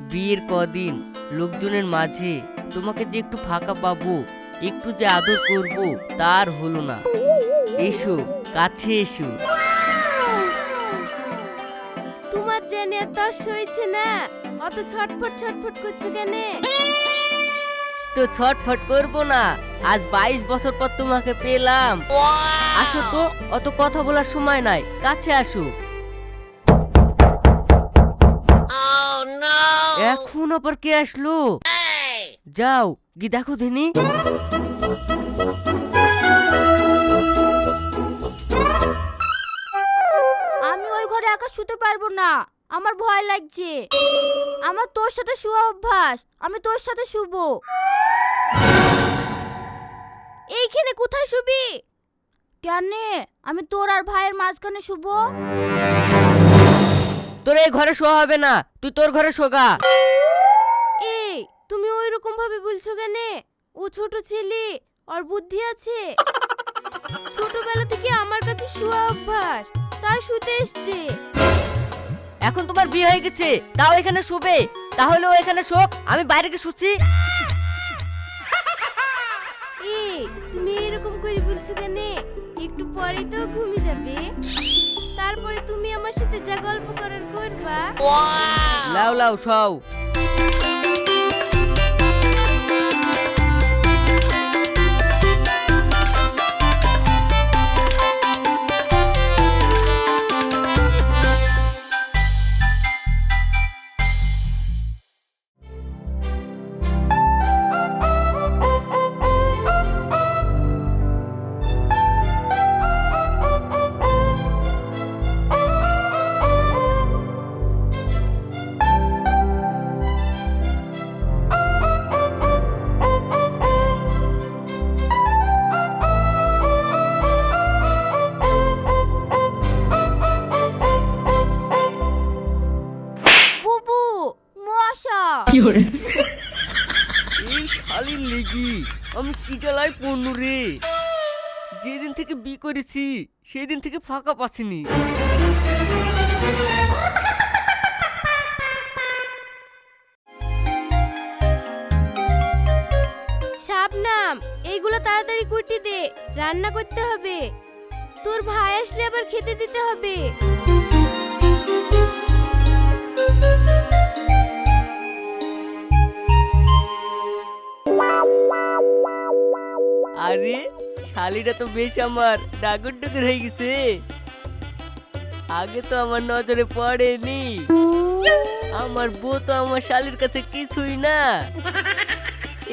বিয়ের কদিন লোকজনের মাঝে তোমাকে যে একটু ফাঁকা পাবো একটু যে আদর করব তার হলো না। এসো কাছে এসো। তোমার জেনে তো সইছে না অত ছটফট ছটফট করছ কেন? তো ছটফট করব না আজ বাইশ বছর পর তোমাকে পেলাম। আসো তো অত কথা বলার সময় নাই কাছে আসো। এখন আবার কে আসলো? যাও গি দেখো দিনি আমি ওই ঘরে একা শুতে পারব না। আমার ভয় লাগছে। আমার তোর সাথে শুয়া অভ্যাস আমি তোর সাথে শুবো। এইখানে কোথায় শুবি? কেন? আমি তোর আর ভাইয়ের মাঝখানে শুবো? তোর এই ঘরে শোয়া হবে না তুই তোর ঘরে শোগা। এই তুমি ওই রকম ভাবে বলছো কেন? ও ছোট ছেলে ওর বুদ্ধি আছে। ছোটবেলা থেকে আমার কাছে শুয়া অভ্যাস তাই শুতে এসছে। এখন তোমার বিয়ে হয়ে গেছে তাও এখানে শোবে। তাহলে ও এখানে শোক আমি বাইরে গিয়ে শুচ্ছি। এই তুমি এরকম করে বলছো কেন? একটু পরেই তো ঘুমিয়ে যাবে। তারপরে তুমি আমার সাথে যা গল্প করার করবা। লাও লাও সও মশা এই শালির লেগি আমি কি জ্বালায় পড়নু রে? যেদিন থেকে বি করেছি সেদিন থেকে ফাঁকা পাচ্ছিনি। শাবনাম এইগুলো তাড়াতাড়ি কুটি দে রান্না করতে হবে। তোর ভাই আসলে আবার খেতে দিতে হবে। শালিটা তো বেশ আমার, ডাগর ডুগর হয়ে গেছে। আগে তো আমার নজরে পড়েনি। আমার বউ তো আমার শালির কাছে কিছুই না।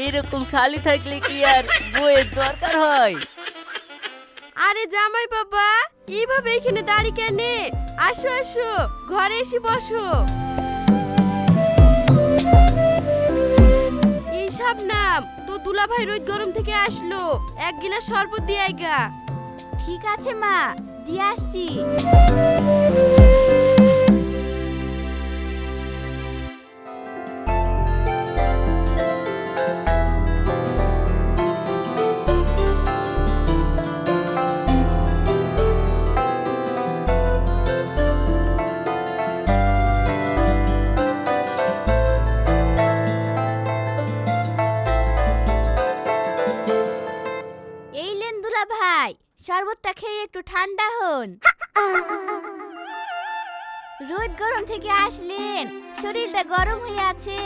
এরকম শালি থাকলে কি আর বউয়ের দরকার হয়? আরে জামাই বাবা, এইভাবে এখানে দাঁড়িয়ে কেনে? আসো আসো, ঘরে এসে বসো। এই শাবনাম তো দুলা ভাই রোজ গরম থেকে আসলো। এক গিলাস শরবত দিয়ে আইগা ঠিক আছে মা, দিয়ে আসছি। শরবতটা খেয়ে একটু ঠান্ডা হন। রোদ গরম থেকে আসলেন। শরীরটা গরম হয়ে আছে।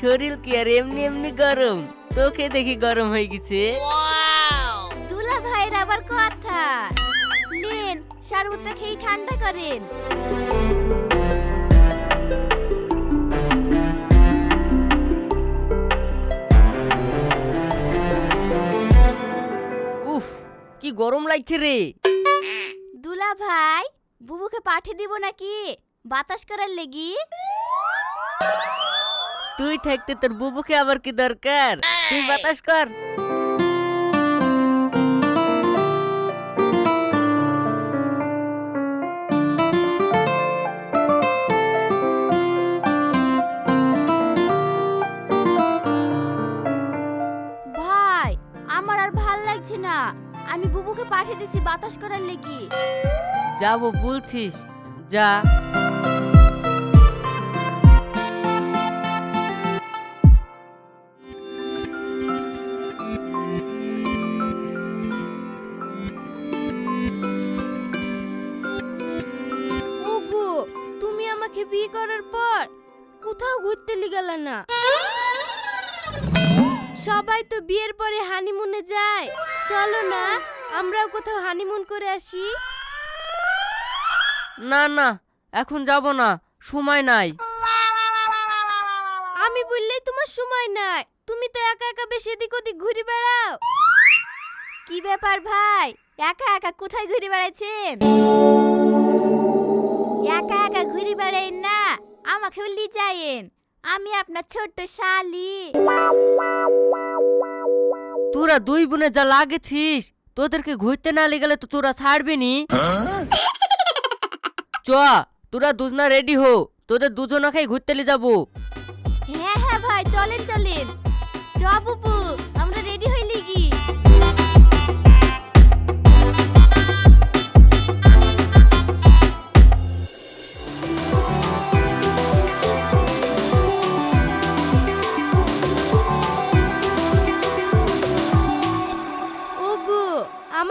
শরীর কি আর এমনি এমনি গরম? তোকে দেখি গরম হয়ে গেছে। দুলা ভাইয়ের আবার কথা। লেন শরবতটা খেয়ে ঠান্ডা করেন। গরম লাগছে রে। দুলা ভাই বুবুকে পাঠিয়ে দিব নাকি? বাতাস করার লেগি। তুই থাকতে তোর বুবুকে আবার কি দরকার? তুই বাতাস কর। ভাই আমার আর ভালো লাগছে না। আমি বুবুকে পাঠিয়ে দিচ্ছি বাতাস করার লেগি। যাব বলছিস। যা। তুমি আমাকে বিয়ে করার পর কোথাও ঘুরতে না। সবাই তো বিয়ের পর চলো না আমরাও কোথাও হানিমুন করে আসি। না না এখন যাব না সময় নাই। আমি বললেই তোমার সময় নাই তুমি তো একা একা বেশি এদিক ওদিক ঘুরে বেড়াও। কি ব্যাপার ভাই একা একা কোথায় ঘুরে বেড়াচ্ছেন একা একা ঘুরে বেড়াইন না আমাকে যাইন আমি আপনার ছোট্ট শালি। তোরা দুই বোনে যা লাগেছিস, তোদেরকে ঘুরতে না লেগেলে তো তোরা ছাড়বি নি। চ, তোরা দুজনা রেডি হো তোদের দুজনাকে ঘুরতে নিয়ে যাব। হ্যাঁ হ্যাঁ ভাই, চলেন চলেন। চ, বুবু।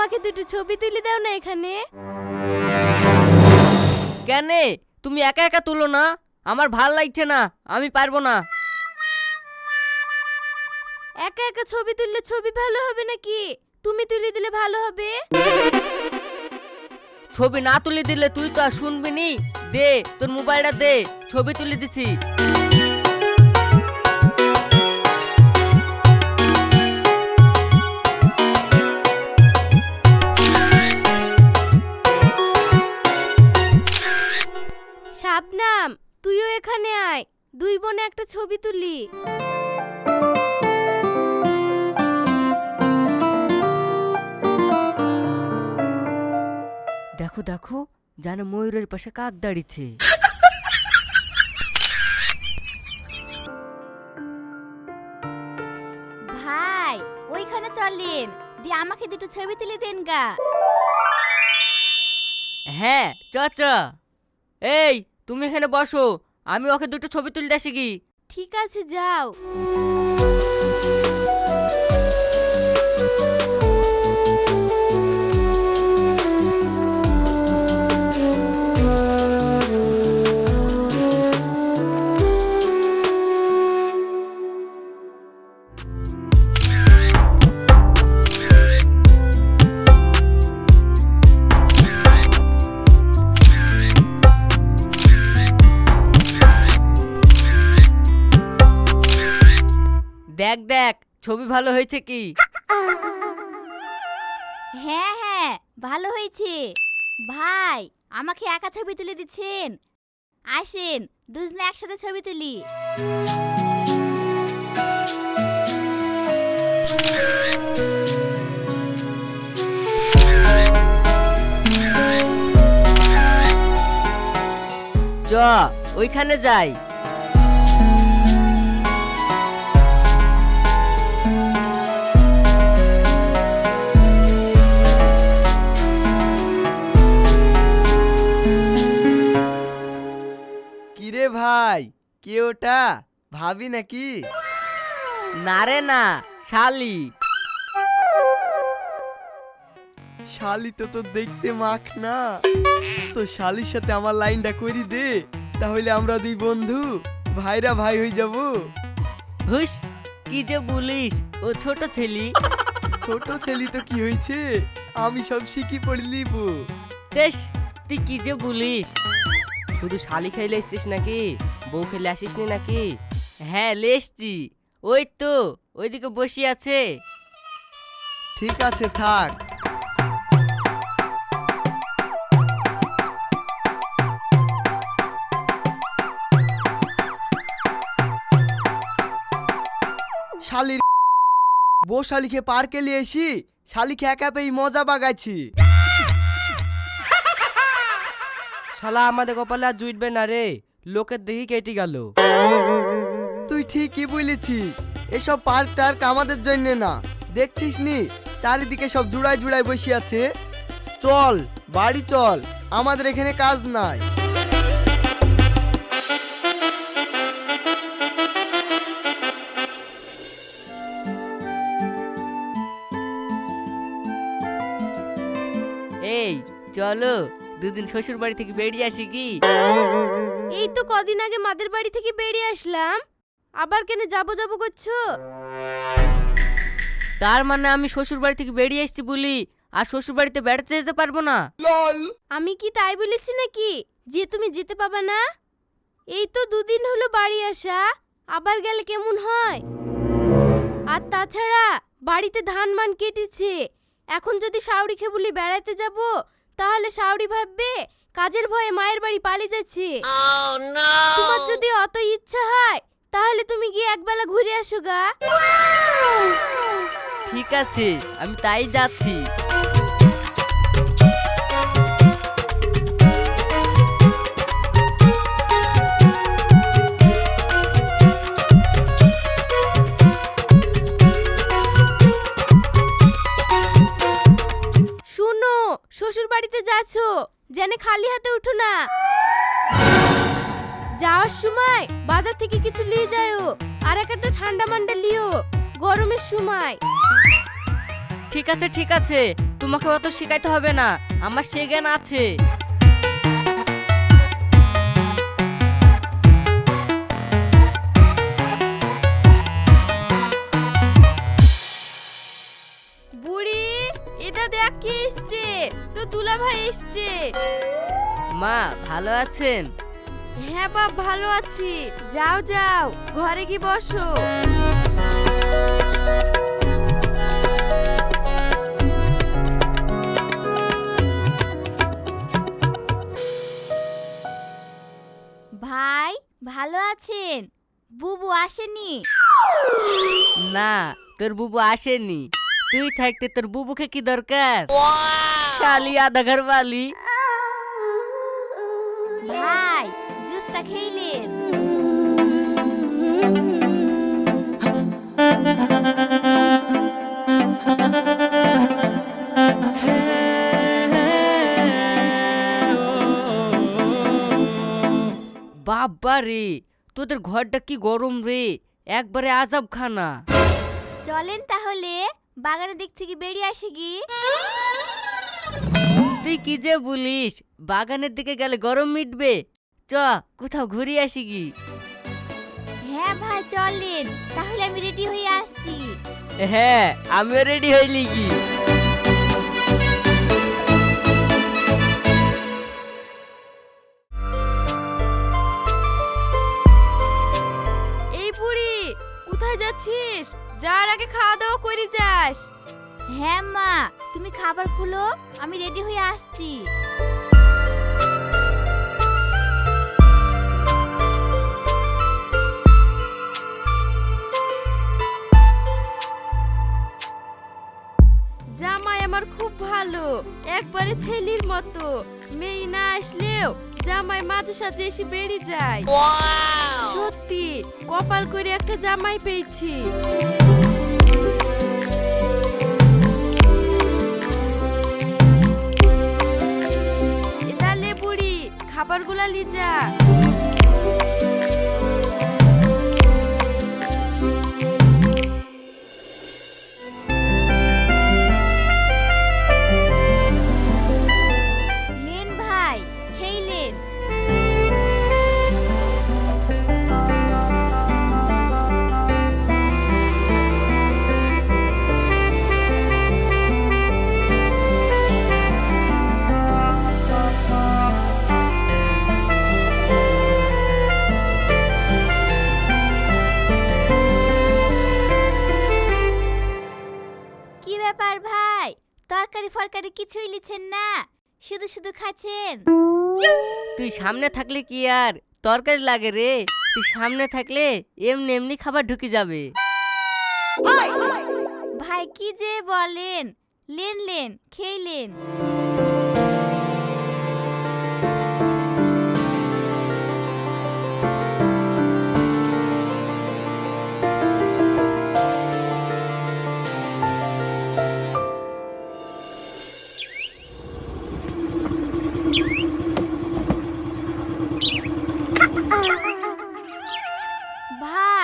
আমাকে দুটো ছবি তুলে দাও না এখানে। কেনে? তুমি একা একা তুলো না? আমার ভালো লাগছে না আমি পারব না। একা একা ছবি তুললে ছবি ভালো হবে নাকি? তুমি তুলে দিলে ভালো হবে। ছবি না তুলে দিলে তুই তো আর শুনবি নি। দে তোর মোবাইলটা দে ছবি তুলে দিছি। শাবনাম তুইও এখানে আয়। দুই বোনে একটা ছবি তুলি। দেখো দেখো যেন ময়ূরের পাশে কাক দাঁড়িয়েছে। ভাই ওইখানে চলেন। দিয়ে আমাকে দুটো ছবি তুলে দেন গা। হ্যাঁ চ চ। এই তুমি এখানে বসো আমি ওকে দুটো ছবি তুলতে আসি কি? ঠিক আছে যাও। দেখ দেখ ছবি ভালো হয়েছে কি? হ্যাঁ হ্যাঁ ভালো হয়েছে। ভাই আমাকে একা ছবি তুলে দিচ্ছেন। আসেন দুজনে একসাথে ছবি তুলি। চ ওইখানে যাই। কে ওটা ভাবি নাকি? না রে না শালি। শালি তো তো দেখতে মাখ না। তো শালির সাথে আমার লাইনটা করি দে তাহলে আমরা দুই বন্ধু ভাইরা ভাই হয়ে যাব। হুস কি যে বলিস ও ছোট ছেলি। ছোট ছেলি তো কি হয়েছে? আমি সব শিখি পড়ে লিব তেস তুই কি যে বলিস। শুধু শালি খাইলে এসছিস নাকি? বউ খেলে আসিস নি নাকি? হ্যাঁ লেসছি ওই তো, ওইদিকে বসে আছে। ঠিক আছে, থাক। শালির বউ শালিকে পার্কে নিয়ে এসি, শালিকে একা পেয়ে মজা বাগাইছি। শালা আমাদের কপালে আর জুটবে না রে। লোকের দেখি কেটে গেল। তুই ঠিকই বলেছিস এসব পার্ক টার্ক আমাদের জন্য না। দেখছিস নি চারিদিকে সব জুড়াই জুড়াই বসে আছে? চল বাড়ি চল আমাদের এখানে কাজ নাই। এই চলো। দুদিন শ্বশুর বাড়ি থেকে বেরিয়ে আসি কি? এই তো কদিন আগে মাদের বাড়ি থেকে বেরিয়ে আসলাম। আবার কেন যাব যাব করছ? তার মানে আমি শ্বশুর বাড়ি থেকে বেরিয়ে এসেছি বলি আর শ্বশুর বাড়িতে বেড়াতে যেতে পারব না? আমি কি তাই বলেছি নাকি? যে তুমি যেতে পাবা না? এই তো দুদিন হলো বাড়ি আসা আবার গেলে কেমন হয়? আর তাছাড়া বাড়িতে ধান মান কেটেছে এখন যদি শাওরি খেবুলি বেড়াতে যাব তাহলে শাওরি ভাববে কাজের ভয়ে মায়ের বাড়ি পালিয়ে যাচ্ছে। তোমার যদি অত ইচ্ছা হয় তাহলে তুমি গিয়ে একবেলা ঘুরে আসো গা। ঠিক আছে আমি তাই যাচ্ছি। বাড়িতে যেন খালি হাতে উঠো না। যাওয়ার সময় বাজার থেকে কিছু নিয়ে যাও আর একটা ঠান্ডা মান্ডা লিও গরমের সময়। ঠিক আছে ঠিক আছে। তোমাকে অত শেখাইতে হবে না। আমার সে জ্ঞান আছে। তো ভাই এসছে। মা ভালো আছেন? হ্যাঁ বাপ ভালো আছি। যাও যাও ঘরে কি বসো। ভাই ভালো আছেন? বুবু আসেনি। না তোর বুবু আসেনি। তুই থাকতে তোর বুবুকে কি দরকার? শালি আধা ঘর বালি। ভাই জুসটা খেইলেন বাবা রে তোদের ঘরটা কি গরম রে? একবারে আজব খানা চলেন তাহলে। বাগানের দিক থেকে বেরিয়ে আসি কি? তুই কি যে বলিস? বাগানের দিকে গেলে গরম মিটবে। চ কোথাও ঘুরে আসি কি? হ্যাঁ ভাই চলেন। তাহলে আমি রেডি হয়ে আসছি। হ্যাঁ আমিও রেডি হইলি কি? খুলো আমি রেডি হয়ে আসছি। জামাই আমার খুব ভালো একবারে ছেলির মতো। মেয়ে না আসলেও জামাই মাঝে সাঝে এসে বেরিয়ে যায়। সত্যি কপাল করে একটা জামাই পেয়েছি। খাবারগুলা লি তুই সামনে থাকলে কি আর? তরকারি লাগে রে। তুই সামনে থাকলে এমনি এমনি খাবার ঢুকে যাবে। ভাই, কি যে বলেন। লেন লেন খেইলেন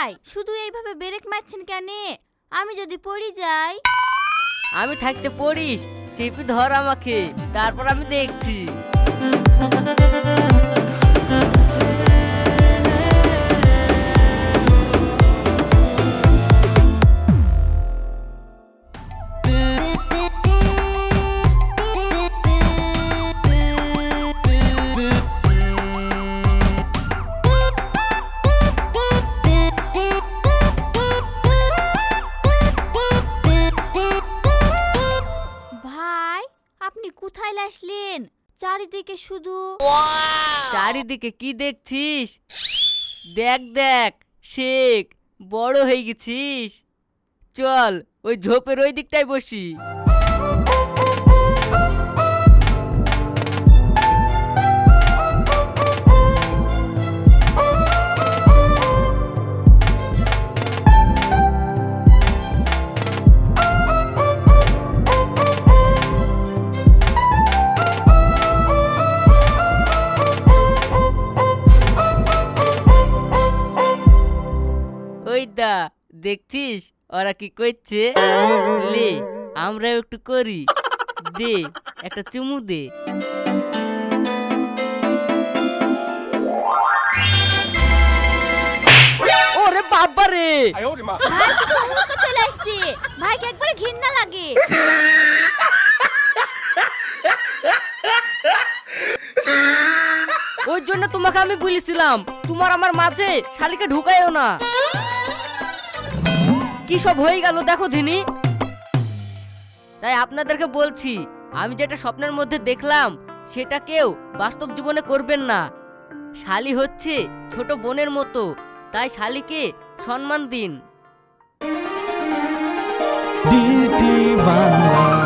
ভাই শুধু এইভাবে ব্রেক মারছেন কেন? আমি যদি পড়ে যাই। আমি থাকতে পড়িস। চেপে ধর আমাকে। তারপর আমি দেখছি। আসলেন? চারিদিকে শুধু চারিদিকে কি দেখছিস? দেখ দেখ, শেখ, বড় হয়ে গেছিস। চল, ওই ঝোপের ওই দিকটায় বসি। দেখছিস? ওরা কি করছে? লে আমরাও একটু করি। দে একটা চুমু দে। ওরে বাবা রে! ভাই শুধু হুমকে চলে আসছে। ভাইকে একবারে ঘৃণা লাগে। ওই জন্য তোমাকে আমি বলেছিলাম তোমার আমার মাঝে শালিকে ঢুকাইও না। কি সব হয়ে গেল দেখো ধিনি। তাই আপনাদেরকে বলছি, আমি যেটা স্বপ্নের মধ্যে দেখলাম, সেটা কেউ বাস্তব জীবনে করবেন না। শালি হচ্ছে ছোট বোনের মতো, তাই শালিকে সম্মান দিন। বাংলা